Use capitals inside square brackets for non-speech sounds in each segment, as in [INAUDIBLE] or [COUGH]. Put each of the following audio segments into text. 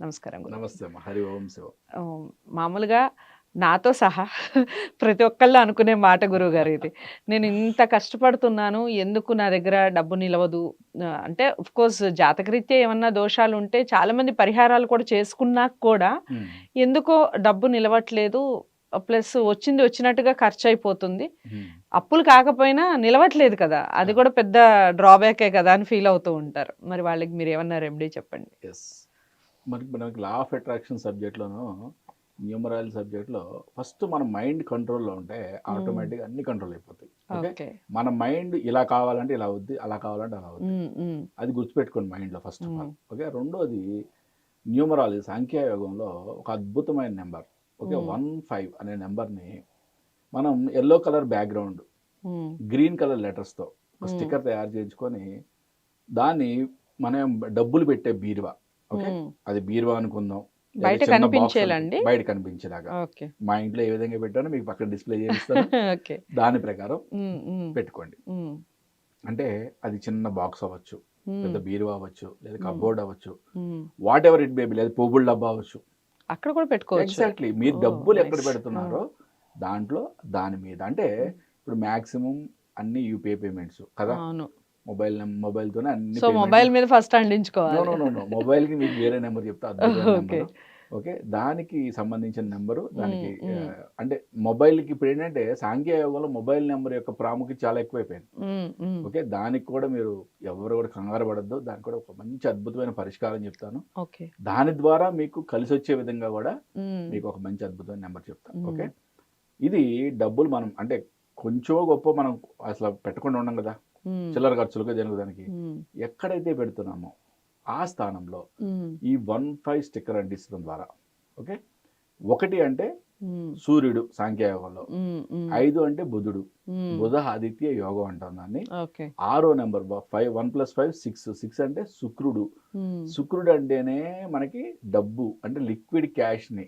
నమస్కారం. నమస్తే హరి ఓం శివ. మామూలుగా నాతో సహా [LAUGHS] ప్రతి ఒక్కళ్ళు అనుకునే మాట గురువు గారు ఇది. నేను ఇంత కష్టపడుతున్నాను ఎందుకు నా దగ్గర డబ్బు నిలవదు? అంటే కోర్స్ జాతకరీత్యా ఏమన్నా దోషాలు ఉంటే చాలా మంది పరిహారాలు కూడా చేసుకున్నాక కూడా ఎందుకో డబ్బు నిలవట్లేదు ప్లస్ వచ్చింది వచ్చినట్టుగా ఖర్చు అయిపోతుంది అప్పులు కాకపోయినా నిలవట్లేదు కదా. అది కూడా పెద్ద డ్రాబ్యాకే కదా అని ఫీల్ అవుతూ ఉంటారు. మరి వాళ్ళకి మీరు ఏమన్నా రెమెడీ చెప్పండి మనకి మనకి లా ఆఫ్ అట్రాక్షన్ సబ్జెక్ట్లోను న్యూమరాల్ సబ్జెక్ట్లో ఫస్ట్ మన మైండ్ కంట్రోల్లో ఉంటే ఆటోమేటిక్గా అన్ని కంట్రోల్ అయిపోతాయి. ఓకే మన మైండ్ ఇలా కావాలంటే ఇలా అవుద్ది అలా కావాలంటే అలా అవుద్ది. ఉమ్, ఉమ్, అది గుర్తుపెట్టుకోండి మైండ్లో ఫస్ట్ ఆఫ్ ఆల్. ఓకే రెండోది న్యూమరాలజీ సాంఖ్యయోగంలో ఒక అద్భుతమైన నెంబర్ ఓకే. వన్ ఫైవ్ అనే నెంబర్ని మనం yellow colour background green colour లెటర్స్తో. Sticker తయారు చేయించుకొని దాన్ని మనం డబ్బులు పెట్టే బీరువా. ఓకే. అది బీరువా అనుకుందాం. బయట కనిపించేలాండి? బయట కనిపించేలాగా. మా ఇంట్లో ఏ విధంగా పెట్టానో మీకు పక్కన డిస్ప్లే చేస్తాను [LAUGHS] ఓకే. దాని ప్రకారం పెట్టుకోండి. అంటే అది చిన్న బాక్స్ అవ్వచ్చు పెద్ద బీరువా అవ్వచ్చు లేదా. కబోర్డ్ అవ్వచ్చు. వాట్ ఎవర్ ఇట్ బేబీ లేదా పువ్వుల డబ్బా అవ్వచ్చు. అక్కడ కూడా పెట్టుకోవచ్చు. ఎగ్జాక్ట్లీ మీరు డబ్బులు ఎక్కడ. పెడుతున్నారో దాంట్లో దాని మీద. అంటే ఇప్పుడు మాక్సిమం అన్ని యూపీఐ పేమెంట్స్ కదా? మొబైల్ మొబైల్ తోనే అన్ని సో మొబైల్ మీద ఫస్ట్ అందించుకోవాలి. నో నో నో మొబైల్కి మీకు వేరే నెంబర్ చెప్తా Okay. [LAUGHS] ఓకే. దానికి సంబంధించిన నెంబరు దానికి అంటే మొబైల్కి ఇప్పుడు ఏంటంటే సాంఖ్యయోగంలో మొబైల్ నెంబర్ యొక్క ప్రాముఖ్యత చాలా ఎక్కువైపోయింది. ఓకే? దానికి కూడా మీరు ఎవరు కూడా కంగారు పడద్దు. దానికి కూడా ఒక మంచి అద్భుతమైన పరిష్కారం చెప్తాను. ఓకే. దాని ద్వారా మీకు కలిసి వచ్చే విధంగా కూడా మీకు ఒక మంచి అద్భుతమైన నెంబర్ చెప్తాను. ఓకే? ఇది డబ్బులు మనం అంటే కొంచెం గొప్ప మనం అసలు పెట్టకుండా ఉండం కదా. చిల్లర ఖర్చులుగా జరుగుదానికి ఎక్కడైతే పెడుతున్నామో ఆ స్థానంలో ఈ వన్ ఫైవ్ స్టిక్కర్ అంటించడం ద్వారా ఓకే? ఒకటి అంటే సూర్యుడు సాంఖ్యయోగంలో ఐదు అంటే బుధుడు. బుధ ఆదిత్య యోగం అంటాం దాన్ని. ఆరో number five one plus five six. Six అంటే శుక్రుడు. శుక్రుడు అంటేనే మనకి డబ్బు అంటే లిక్విడ్ క్యాష్ని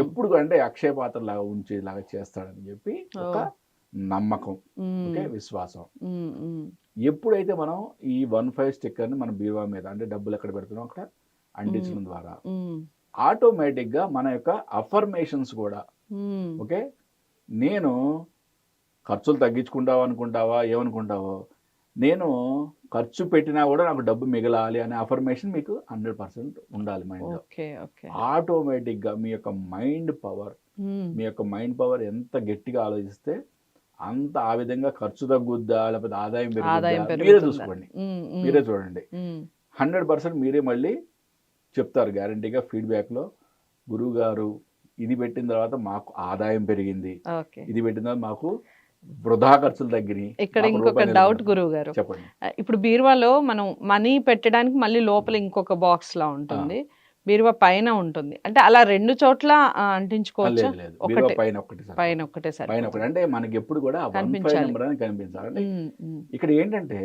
ఎప్పుడు అంటే అక్షయ పాత్ర లాగా ఉంచేలాగా చేస్తాడని చెప్పి ఒక. నమ్మకం ఓకే? విశ్వాసం. ఎప్పుడైతే మనం ఈ వన్ ఫైవ్ స్టిక్కర్ని మన బీరువా మీద అంటే డబ్బులు ఎక్కడ పెడుతున్నాం అక్కడ? అంటించడం ద్వారా. ఉమ్, ఆటోమేటిక్గా మన యొక్క అఫర్మేషన్స్ కూడా ఓకే? నేను ఖర్చులు తగ్గించుకుంటావా అనుకుంటావా? ఏమనుకుంటావో? నేను ఖర్చు పెట్టినా కూడా నాకు డబ్బు మిగలాలి అనే అఫర్మేషన్ మీకు హండ్రెడ్ పర్సెంట్ ఉండాలి మైండ్లో. ఆటోమేటిక్గా మీ యొక్క మైండ్ పవర్ మీ యొక్క మైండ్ పవర్ ఎంత గట్టిగా ఆలోచిస్తే అంత ఆ విధంగా ఖర్చు తగ్గుద్దా లేకపోతే ఆదాయం పెరుగుద్దా మీరే? చూసుకోండి. మీరే చూడండి. హండ్రెడ్ పర్సెంట్ మీరే మళ్ళీ చెప్తారు గ్యారంటీగా ఫీడ్బ్యాక్లో గురువు గారు ఇది పెట్టిన తర్వాత మాకు ఆదాయం పెరిగింది. ఇది పెట్టిన తర్వాత మాకు వృధా ఖర్చులు తగ్గినాయి. ఇక్కడ ఇంకొక డౌట్. గురువు గారు చెప్పండి. ఇప్పుడు బీరువాలో మనం మనీ పెట్టడానికి మళ్ళీ లోపల ఇంకొక బాక్స్ లా ఉంటుంది బీరువా పైన ఉంటుంది. అంటే అలా రెండు చోట్ల అంటించుకోవచ్చా? లేదు ఒకటే. పైన ఒకటి. పైన సరే పైన ఒకటి అంటే మనకి ఎప్పుడు కూడా కనిపించాలి. ఇక్కడ ఏంటంటే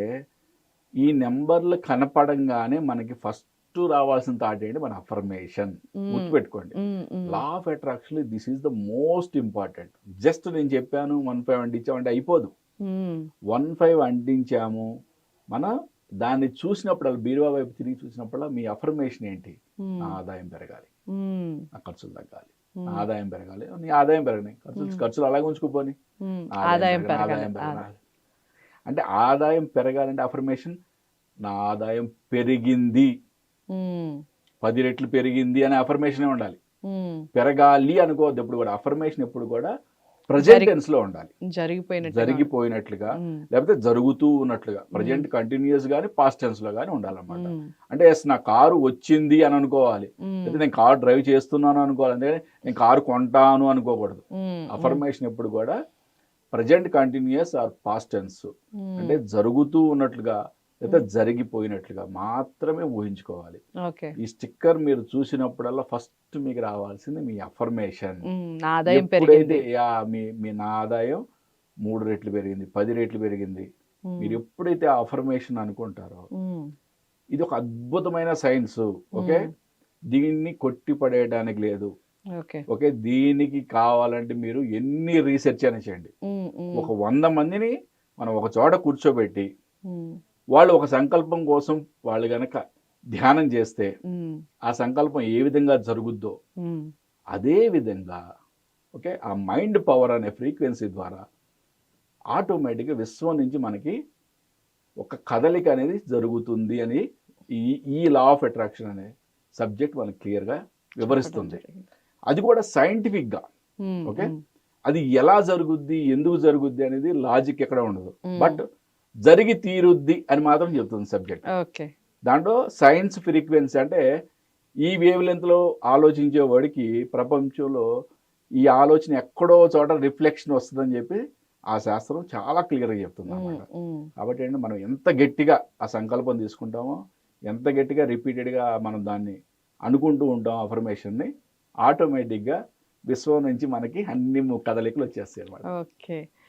ఈ నెంబర్లు కనపడంగానే మనకి ఫస్ట్ రావాల్సిన థాట్ ఏంటి? మన అఫర్మేషన్ గుర్తుపెట్టుకోండి. Law of attraction this is the most important just నేను చెప్పాను వన్ ఫైవ్ అంటించామంటే అయిపోదు. వన్ ఫైవ్ అంటించాము. మన దాన్ని చూసినప్పుడు బీరువా వైపు తిరిగి చూసినప్పుడు మీ అఫర్మేషన్ ఏంటి? ఆదాయం పెరగాలి. ఖర్చులు తగ్గాలి. ఆదాయం పెరగాలి. నీ ఆదాయం పెరగని ఖర్చులు. ఖర్చులు అలాగే ఉంచుకోపోని. ఆదాయం పెరగాలి, అంటే ఆదాయం పెరగాలంటే అఫర్మేషన్ నా ఆదాయం పెరిగింది. పది రెట్లు పెరిగింది అనే అఫర్మేషన్ ఉండాలి. పెరగాలి అనుకోవద్దు ఎప్పుడు కూడా. అఫర్మేషన్ ఎప్పుడు కూడా ప్రజెంట్ టెన్స్లో ఉండాలి. జరిగిపోయినట్టు జరిగిపోయినట్లుగా లేకపోతే జరుగుతూ ఉన్నట్లుగా ప్రజెంట్ కంటిన్యూస్ గానీ పాస్ట్ టెన్స్లో గానీ ఉండాలన్నమాట. అంటే ఎస్ నా కారు వచ్చింది అని అనుకోవాలి. లేదా నేను కారు డ్రైవ్ చేస్తున్నాను అనుకోవాలి. అంటే నేను కారు కొంటాను అనుకోకూడదు. అఫర్మేషన్ ఎప్పుడు కూడా present continuous or past tense అంటే జరుగుతూ ఉన్నట్లుగా లేదా జరిగిపోయినట్లుగా మాత్రమే ఊహించుకోవాలి. ఈ స్టిక్కర్ మీరు చూసినప్పుడల్లా ఫస్ట్ మీకు రావాల్సింది మీ అఫర్మేషన్. ఎప్పుడైతే మీ మీ నా ఆదాయం మూడు రెట్లు పెరిగింది పది రెట్లు పెరిగింది. మీరు ఎప్పుడైతే అఫర్మేషన్ అనుకుంటారో ఇది ఒక అద్భుతమైన సైన్స్ ఓకే? దీన్ని కొట్టి పడేయడానికి లేదు. ఓకే. దీనికి కావాలంటే మీరు ఎన్ని రీసెర్చ్ అయినా చేయండి. ఒక వంద మందిని మనం ఒక చోట కూర్చోబెట్టి వాళ్ళు ఒక సంకల్పం కోసం వాళ్ళు గనక ధ్యానం చేస్తే ఆ సంకల్పం ఏ విధంగా జరుగుద్దో అదే విధంగా ఓకే ఆ మైండ్ పవర్ అనే ఫ్రీక్వెన్సీ ద్వారా ఆటోమేటిక్గా విశ్వం నుంచి మనకి ఒక కదలిక అనేది జరుగుతుంది అని ఈ ఈ లా ఆఫ్ అట్రాక్షన్ అనే సబ్జెక్ట్ మనకి క్లియర్గా వివరిస్తుంది. అది కూడా సైంటిఫిక్గా ఓకే? అది ఎలా జరుగుద్ది ఎందుకు జరుగుద్ది అనేది లాజిక్ ఎక్కడ ఉండదు. బట్ జరిగి తీరుద్ది అని మాత్రం చెప్తుంది సబ్జెక్ట్. ఓకే. దాంట్లో సైన్స్ ఫ్రీక్వెన్సీ అంటే ఈ వేవ్ లెంత్లో ఆలోచించే వాడికి ప్రపంచంలో ఈ ఆలోచన ఎక్కడో చోట రిఫ్లెక్షన్ వస్తుందని చెప్పి ఆ శాస్త్రం చాలా క్లియర్గా చెప్తుంది ఉమ్, కాబట్టి ఏంటంటే మనం ఎంత గట్టిగా ఆ సంకల్పం తీసుకుంటామో ఎంత గట్టిగా రిపీటెడ్గా మనం దాన్ని అనుకుంటూ ఉంటాం అఫర్మేషన్ని ఆటోమేటిక్గా విశ్వం నుంచి మనకి అన్ని కదలికలు వచ్చేస్తాయి అన్నమాట. ఓకే.